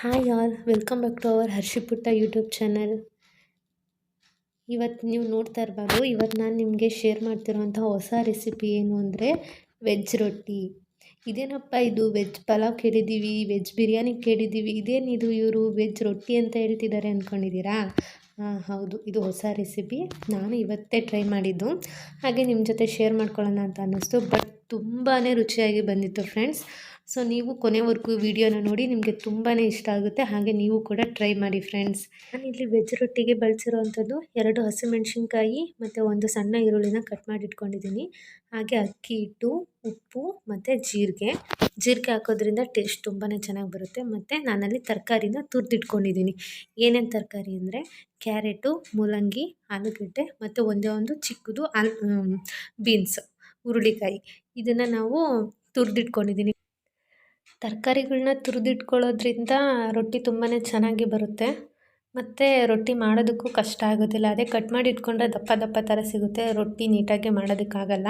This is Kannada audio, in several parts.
Hi all welcome back to our Harshiputta YouTube channel ಇವತ್ತು ನೀವು ನೋಡ್ತಾ ಇರ್ಬೋದು ಇವತ್ತು ನಾನು ನಿಮಗೆ ಶೇರ್ ಮಾಡ್ತಿರೋಂಥ ಹೊಸ ರೆಸಿಪಿ ಏನು ಅಂದರೆ ವೆಜ್ ರೊಟ್ಟಿ. ಇದೇನಪ್ಪ ಇದು? ವೆಜ್ ಪಲಾವ್ ಕೇಳಿದ್ದೀವಿ ವೆಜ್ ಬಿರಿಯಾನಿ ಕೇಳಿದ್ದೀವಿ ಇದೇನಿದು ಇವರು ವೆಜ್ ರೊಟ್ಟಿ ಅಂತ ಹೇಳ್ತಿದ್ದಾರೆ ಅಂದ್ಕೊಂಡಿದ್ದೀರಾ ಹಾಂ ಹೌದು, ಇದು ಹೊಸ ರೆಸಿಪಿ ನಾನು ಇವತ್ತೇ ಟ್ರೈ ಮಾಡಿದ್ದು. ಹಾಗೆ ನಿಮ್ಮ ಜೊತೆ ಶೇರ್ ಮಾಡ್ಕೊಳ್ಳೋಣ ಅಂತ ಅನ್ನಿಸ್ತು ಬಟ್ ತುಂಬಾ ರುಚಿಯಾಗಿ ಬಂದಿತ್ತು ಫ್ರೆಂಡ್ಸ್ ಸೊ ನೀವು ಕೊನೆವರೆಗೂ ವಿಡಿಯೋನ ನೋಡಿ ನಿಮಗೆ ತುಂಬಾ ಇಷ್ಟ ಆಗುತ್ತೆ. ಹಾಗೆ ನೀವು ಕೂಡ ಟ್ರೈ ಮಾಡಿ ಫ್ರೆಂಡ್ಸ್ ನಾನು ಇಲ್ಲಿ ವೆಜ್ ರೊಟ್ಟಿಗೆ ಬಳಸಿರೋವಂಥದ್ದು ಎರಡು ಹಸಿಮೆಣ್ಸಿನ್ಕಾಯಿ ಮತ್ತು ಒಂದು ಸಣ್ಣ ಈರುಳ್ಳಿನ ಕಟ್ ಮಾಡಿ ಇಟ್ಕೊಂಡಿದ್ದೀನಿ ಹಾಗೆ ಅಕ್ಕಿ ಹಿಟ್ಟು, ಉಪ್ಪು ಮತ್ತು ಜೀರಿಗೆ. ಜೀರಿಗೆ ಹಾಕೋದ್ರಿಂದ ಟೇಸ್ಟ್ ತುಂಬಾ ಚೆನ್ನಾಗಿ ಬರುತ್ತೆ. ಮತ್ತು ನಾನಲ್ಲಿ ತರಕಾರಿನ ತುರಿದಿಟ್ಕೊಂಡಿದ್ದೀನಿ. ಏನೇನು ತರಕಾರಿ ಅಂದರೆ ಕ್ಯಾರೆಟು, ಮೂಲಂಗಿ, ಆಲೂಗಡ್ಡೆ ಮತ್ತು ಒಂದೇ ಒಂದು ಚಿಕ್ಕದು ಆಲ್ ಬೀನ್ಸ್, ಹುರುಳಿಕಾಯಿ. ಇದನ್ನು ನಾವು ತುರಿದಿಟ್ಕೊಂಡಿದ್ದೀನಿ. ತರಕಾರಿಗಳನ್ನ ತುರಿದಿಟ್ಕೊಳ್ಳೋದ್ರಿಂದ ರೊಟ್ಟಿ ತುಂಬಾ ಚೆನ್ನಾಗಿ ಬರುತ್ತೆ. ಮತ್ತು ರೊಟ್ಟಿ ಮಾಡೋದಕ್ಕೂ ಕಷ್ಟ ಆಗೋದಿಲ್ಲ. ಅದೇ ಕಟ್ ಮಾಡಿ ಇಟ್ಕೊಂಡ್ರೆ ದಪ್ಪ ದಪ್ಪ ಥರ ಸಿಗುತ್ತೆ. ರೊಟ್ಟಿ ನೀಟಾಗಿ ಮಾಡೋದಕ್ಕಾಗಲ್ಲ.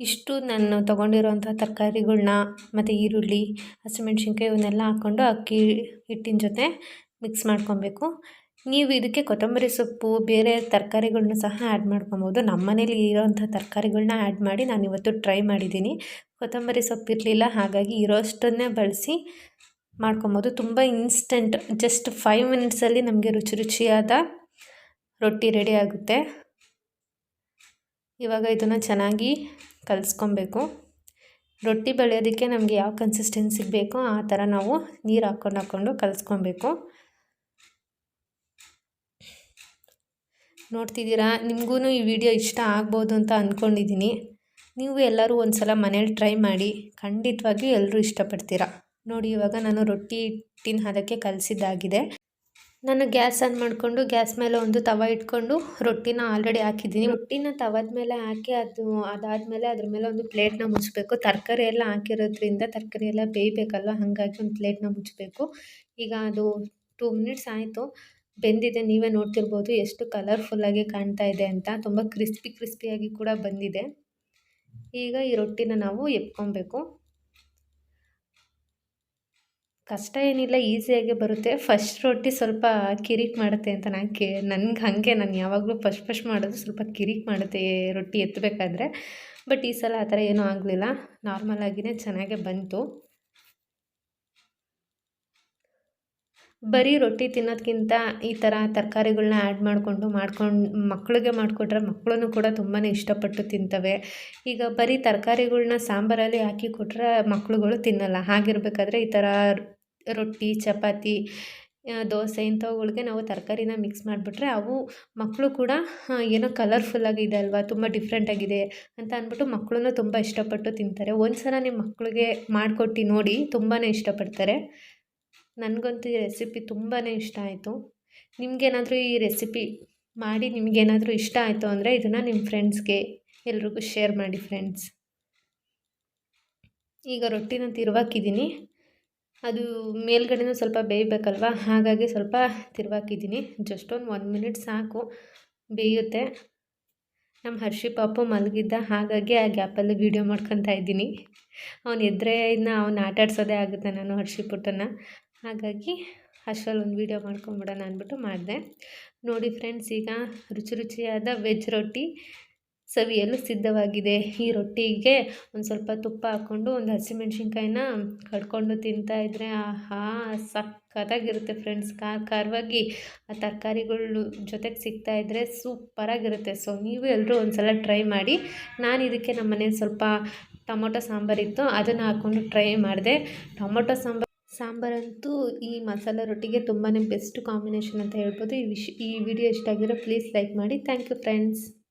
ಇಷ್ಟು ನಾನು ತೊಗೊಂಡಿರೋಂಥ ತರಕಾರಿಗಳ್ನ ಮತ್ತು ಈರುಳ್ಳಿ ಹಸಿಮೆಣ್ಸಿನ್ಕಾಯಿ ಇವನ್ನೆಲ್ಲ ಹಾಕ್ಕೊಂಡು ಅಕ್ಕಿ ಹಿಟ್ಟಿನ ಜೊತೆ ಮಿಕ್ಸ್ ಮಾಡ್ಕೊಬೇಕು. ನೀವು ಇದಕ್ಕೆ ಕೊತ್ತಂಬರಿ ಸೊಪ್ಪು, ಬೇರೆ ತರಕಾರಿಗಳ್ನ ಸಹ ಆ್ಯಡ್ ಮಾಡ್ಕೊಬೋದು. ನಮ್ಮ ಮನೇಲಿ ಇರೋವಂಥ ತರಕಾರಿಗಳ್ನ ಆ್ಯಡ್ ಮಾಡಿ ನಾನು ಇವತ್ತು ಟ್ರೈ ಮಾಡಿದ್ದೀನಿ. ಕೊತ್ತಂಬರಿ ಸೊಪ್ಪು ಇರಲಿಲ್ಲ, ಹಾಗಾಗಿ ಇರೋಷ್ಟನ್ನೇ ಬಳಸಿ ಮಾಡ್ಕೊಬೋದು. ತುಂಬ ಇನ್ಸ್ಟೆಂಟ್ ಜಸ್ಟ್ ಫೈವ್ ಮಿನಿಟ್ಸಲ್ಲಿ ನಮಗೆ ರುಚಿ ರುಚಿಯಾದ ರೊಟ್ಟಿ ರೆಡಿ ಆಗುತ್ತೆ. ಇವಾಗ ಇದನ್ನು ಚೆನ್ನಾಗಿ ಕಲಿಸ್ಕೊಬೇಕು. ರೊಟ್ಟಿ ಬೆಳೆಯೋದಕ್ಕೆ ನಮಗೆ ಯಾವ ಕನ್ಸಿಸ್ಟೆನ್ಸಿಗೆ ಬೇಕೋ ಆ ಥರ ನಾವು ನೀರು ಹಾಕ್ಕೊಂಡು ಹಾಕ್ಕೊಂಡು ಕಲಿಸ್ಕೊಬೇಕು. ನೋಡ್ತಿದ್ದೀರಾ? ನಿಮಗೂ ಈ ವಿಡಿಯೋ ಇಷ್ಟ ಆಗ್ಬೋದು ಅಂತ ಅಂದ್ಕೊಂಡಿದ್ದೀನಿ ನೀವು ಎಲ್ಲರೂ ಒಂದು ಸಲ ಮನೇಲಿ ಟ್ರೈ ಮಾಡಿ. ಖಂಡಿತವಾಗಿಯೂ ಎಲ್ಲರೂ ಇಷ್ಟಪಡ್ತೀರಾ? ನೋಡಿ ಇವಾಗ ನಾನು ರೊಟ್ಟಿ ಹಿಟ್ಟಿನ ಹದಕ್ಕೆ ಕಲಸಿದ್ದಾಗಿದೆ. ನಾನು ಗ್ಯಾಸ್ ಆನ್ ಮಾಡಿಕೊಂಡು ಗ್ಯಾಸ್ ಮೇಲೆ ಒಂದು ತವ ಇಟ್ಕೊಂಡು ರೊಟ್ಟಿನ ಆಲ್ರೆಡಿ ಹಾಕಿದ್ದೀನಿ. ರೊಟ್ಟಿನ ತವದ ಮೇಲೆ ಹಾಕಿ ಅದು ಅದಾದಮೇಲೆ ಅದ್ರ ಮೇಲೆ ಒಂದು ಪ್ಲೇಟ್ನ ಮುಚ್ಚಬೇಕು ತರಕಾರಿ ಎಲ್ಲ ಹಾಕಿರೋದ್ರಿಂದ ತರಕಾರಿ ಎಲ್ಲ ಬೇಯಬೇಕಲ್ವ? ಹಾಗಾಗಿ ಒಂದು ಪ್ಲೇಟ್ನ ಮುಚ್ಚಬೇಕು ಈಗ ಅದು ಟೂ ಮಿನಿಟ್ಸ್ ಆಯಿತು. ಬೆಂದಿದೆ. ನೀವೇ ನೋಡ್ತಿರ್ಬೋದು ಎಷ್ಟು ಕಲರ್ಫುಲ್ಲಾಗಿ ಕಾಣ್ತಾ ಇದೆ ಅಂತ. ತುಂಬ ಕ್ರಿಸ್ಪಿ ಕ್ರಿಸ್ಪಿಯಾಗಿ ಕೂಡ ಬಂದಿದೆ. ಈಗ ಈ ರೊಟ್ಟಿನ ನಾವು ಎತ್ಕೊಬೇಕು. ಕಷ್ಟ ಏನಿಲ್ಲ, ಈಸಿಯಾಗಿ ಬರುತ್ತೆ. ಫಸ್ಟ್ ರೊಟ್ಟಿ ಸ್ವಲ್ಪ ಕಿರಿಕ್ ಮಾಡುತ್ತೆ ಅಂತ ನಾನು ಕೇ, ನನಗೆ ಹಾಗೆ, ನಾನು ಯಾವಾಗಲೂ ಫಸ್ಟ್ ಫಸ್ಟ್ ಮಾಡೋದು ಸ್ವಲ್ಪ ಕಿರಿಕ್ ಮಾಡುತ್ತೆ ರೊಟ್ಟಿ ಎತ್ತಬೇಕಾದ್ರೆ ಬಟ್ ಈ ಸಲ ಆ ಥರ ಏನೂ ಆಗಲಿಲ್ಲ. ನಾರ್ಮಲಾಗಿಯೇ ಚೆನ್ನಾಗೇ ಬಂತು. ಬರೀ ರೊಟ್ಟಿ ತಿನ್ನೋದಕ್ಕಿಂತ ಈ ಥರ ತರಕಾರಿಗಳನ್ನ ಆ್ಯಡ್ ಮಾಡಿಕೊಂಡು ಮಾಡ್ಕೊಂಡು ಮಕ್ಕಳಿಗೆ ಮಾಡಿಕೊಟ್ರೆ ಮಕ್ಕಳೂ ಕೂಡ ತುಂಬಾ ಇಷ್ಟಪಟ್ಟು ತಿಂತವೆ. ಈಗ ಬರೀ ತರಕಾರಿಗಳ್ನ ಸಾಂಬಾರಲ್ಲಿ ಹಾಕಿ ಕೊಟ್ಟರೆ ಮಕ್ಕಳುಗಳು ತಿನ್ನಲ್ಲ. ಹಾಗಿರಬೇಕಾದ್ರೆ ಈ ಥರ ರೊಟ್ಟಿ, ಚಪಾತಿ ದೋಸೆ ಇಂಥವುಗಳಿಗೆ ನಾವು ತರಕಾರಿನ ಮಿಕ್ಸ್ ಮಾಡಿಬಿಟ್ರೆ ಅವು ಮಕ್ಕಳು ಕೂಡ ಏನೋ ಕಲರ್ಫುಲ್ಲಾಗಿದೆ ಅಲ್ವಾ, ತುಂಬ ಡಿಫ್ರೆಂಟಾಗಿದೆ ಅಂತ ಅಂದ್ಬಿಟ್ಟು ಮಕ್ಕಳೂ ತುಂಬ ಇಷ್ಟಪಟ್ಟು ತಿಂತಾರೆ. ಒಂದು ಸಲ ನಿಮ್ಮ ಮಕ್ಕಳಿಗೆ ಮಾಡಿಕೊಟ್ಟು ನೋಡಿ ತುಂಬಾ ಇಷ್ಟಪಡ್ತಾರೆ. ನನಗಂತೂ ಈ ರೆಸಿಪಿ ತುಂಬಾ ಇಷ್ಟ ಆಯಿತು. ನಿಮಗೇನಾದರೂ ಈ ರೆಸಿಪಿ ಮಾಡಿ ನಿಮಗೇನಾದರೂ ಇಷ್ಟ ಆಯಿತು ಅಂದರೆ ಇದನ್ನು ನಿಮ್ಮ ಫ್ರೆಂಡ್ಸ್ಗೆ, ಎಲ್ರಿಗೂ ಶೇರ್ ಮಾಡಿ ಫ್ರೆಂಡ್ಸ್. ಈಗ ರೊಟ್ಟಿನ ತಿರುವಾಕಿದ್ದೀನಿ ಅದು ಮೇಲ್ಗಡೆನೂ ಸ್ವಲ್ಪ ಬೇಯಬೇಕಲ್ವ? ಹಾಗಾಗಿ ಸ್ವಲ್ಪ ತಿರುವಾಕಿದ್ದೀನಿ ಜಸ್ಟ್ ಒಂದು ಒನ್ ಮಿನಿಟ್ ಸಾಕು. ಬೇಯುತ್ತೆ. ನಮ್ಮ ಹರ್ಷಿ ಪಾಪು ಮಲಗಿದ್ದ ಹಾಗಾಗಿ ಆ ಗ್ಯಾಪಲ್ಲಿ ವೀಡಿಯೋ ಮಾಡ್ಕೊತಾ ಇದ್ದೀನಿ. ಅವ್ನು ಎದ್ರೆ ಇನ್ನು ಅವ್ನು ಆಟಾಡ್ಸೋದೇ ಆಗುತ್ತೆ ನಾನು ಹರ್ಷಿ ಪುಟ್ಟನ ಹಾಗಾಗಿ ಅಷ್ಟರಲ್ಲಿ ಒಂದು ವೀಡಿಯೋ ಮಾಡ್ಕೊಂಬಿಡೋಣ ಅಂದ್ಬಿಟ್ಟು ಮಾಡಿದೆ. ನೋಡಿ ಫ್ರೆಂಡ್ಸ್ ಈಗ ರುಚಿ ರುಚಿಯಾದ ವೆಜ್ ರೊಟ್ಟಿ ಸವಿಯಲು ಸಿದ್ಧವಾಗಿದೆ. ಈ ರೊಟ್ಟಿಗೆ ಒಂದು ಸ್ವಲ್ಪ ತುಪ್ಪ ಹಾಕ್ಕೊಂಡು ಒಂದು ಹಸಿಮೆಣ್ಸಿನ್ಕಾಯಿನ ಕಡ್ಕೊಂಡು ತಿಂತಾಯಿದ್ರೆ ಆಹಾ ಸಕ್ಕತ್ತಾಗಿರುತ್ತೆ ಫ್ರೆಂಡ್ಸ್ ಖಾರ ಖಾರವಾಗಿ ಆ ತರಕಾರಿಗಳು ಜೊತೆಗೆ ಸಿಗ್ತಾಯಿದ್ರೆ ಸೂಪರಾಗಿರುತ್ತೆ. ಸೊ ನೀವು ಎಲ್ಲರೂ ಒಂದು ಸಲ ಟ್ರೈ ಮಾಡಿ. ನಾನು ಇದಕ್ಕೆ ನಮ್ಮ ಮನೇಲಿ ಸ್ವಲ್ಪ ಟೊಮೊಟೊ ಸಾಂಬಾರಿತ್ತು ಅದನ್ನು ಹಾಕ್ಕೊಂಡು ಟ್ರೈ ಮಾಡಿದೆ. ಟೊಮೊಟೊ ಸಾಂಬಾರು ಸಾಂಬಾರಂತೂ ಈ ಮಸಾಲೆ ರೊಟ್ಟಿಗೆ ತುಂಬಾ ಬೆಸ್ಟ್ ಕಾಂಬಿನೇಷನ್ ಅಂತ ಹೇಳ್ಬೋದು. ಈ ವಿಶ್ ಈ ವಿಡಿಯೋ ಇಷ್ಟ ಆಗಿರೋ ಪ್ಲೀಸ್ ಲೈಕ್ ಮಾಡಿ. Thank you friends